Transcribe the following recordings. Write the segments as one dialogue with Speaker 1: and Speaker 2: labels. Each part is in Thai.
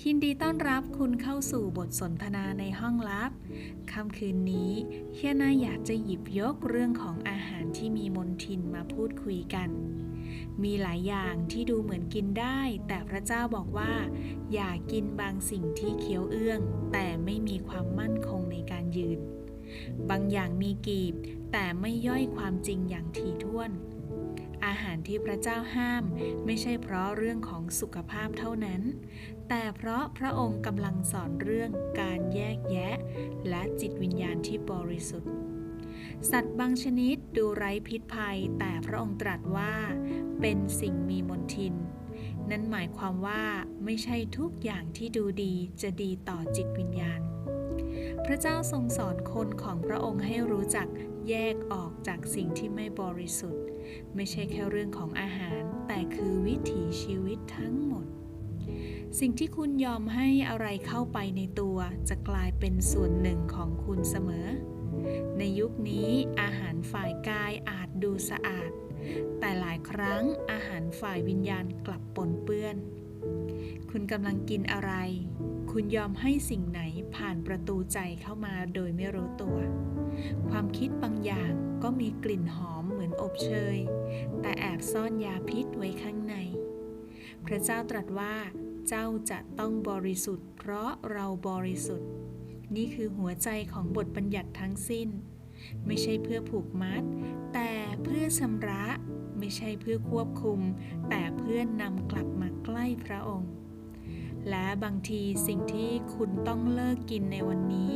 Speaker 1: ยินดีต้อนรับคุณเข้าสู่บทสนทนาในห้องลับ ค่ำคืนนี้เฮียนาอยากจะหยิบยกเรื่องของอาหารที่มีมนทินมาพูดคุยกัน มีหลายอย่างที่ดูเหมือนกินได้ แต่พระเจ้าบอกว่า อย่ากินบางสิ่งที่เคี้ยวเอื้อง แต่ไม่มีความมั่นคงในการยืน บางอย่างมีกีบ แต่ไม่ย่อยความจริงอย่างถี่ถ้วน อาหารที่พระเจ้าห้าม ไม่ใช่เพราะเรื่องของสุขภาพเท่านั้น แต่เพราะพระองค์กำลังสอนเรื่องการแยกแยะ และจิตวิญญาณที่บริสุทธิ์ สัตว์บางชนิดดูไร้พิษภัย แต่พระองค์ตรัสว่า เป็นสิ่งมีมนทิน นั่นหมายความว่าไม่ใช่ทุกอย่างที่ดูดีจะดีต่อจิตวิญญาณ พระเจ้าทรงสอนคนของพระองค์ให้รู้จักแยกออกจากสิ่งที่ไม่บริสุทธิ์ ไม่ใช่แค่เรื่องของอาหาร แต่คือวิถีชีวิตทั้งหมด สิ่งที่คุณยอมให้อะไรเข้าไปในตัว จะกลายเป็นส่วนหนึ่งของคุณเสมอ ในยุคนี้อาหารฝ่ายกายอาจดูสะอาด แต่หลายครั้งอาหารฝ่ายวิญญาณกลับปนเปื้อน คุณกำลังกินอะไร คุณยอมให้สิ่งไหน ผ่านประตูใจเข้ามาโดยไม่รู้ตัว ความคิดบางอย่างก็มีกลิ่นหอมเหมือนอบเชย แต่แอบซ่อนยาพิษไว้ข้างใน พระเจ้าตรัสว่าเจ้าจะต้องบริสุทธิ์ เพราะเราบริสุทธิ์ นี่คือหัวใจของบทบัญญัติทั้งสิ้น ไม่ใช่เพื่อผูกมัด แต่เพื่อชำระ ไม่ใช่เพื่อควบคุม แต่เพื่อนนำกลับมาใกล้พระองค์ และบางทีสิ่งที่คุณต้องเลิกกินในวันนี้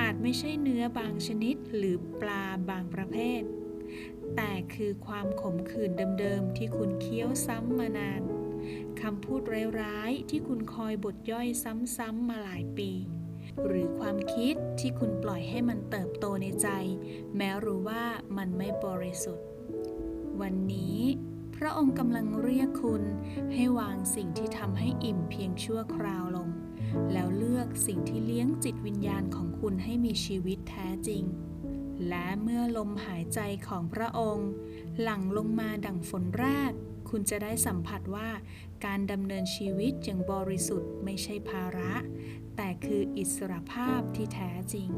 Speaker 1: อาจไม่ใช่เนื้อบางชนิดหรือปลาบางประเภท แต่คือความขมขื่นเดิมๆ ที่คุณเคี้ยวซ้ำมานานคำพูดร้ายๆที่คุณคอยบทย่อยซ้ำๆมาหลายปี หรือความคิดที่คุณปล่อยให้มันเติบโตในใจ แม้รู้ว่ามันไม่บริสุทธิ์ วันนี้ ระองค์กำลังเรียกคุณให้วางสิ่งที่ทำให้อิ่มเพียงชั่วคราวลง แล้วเลือกสิ่งที่เลี้ยงจิตวิญญาณของคุณให้มีชีวิตแท้จริง และเมื่อลมหายใจของพระองค์ หลั่งลงมาดั่งฝนแรก คุณจะได้สัมผัสว่าการดำเนินชีวิตอย่างบริสุทธิ์ไม่ใช่ภาระ แต่คืออิสรภาพที่แท้จริง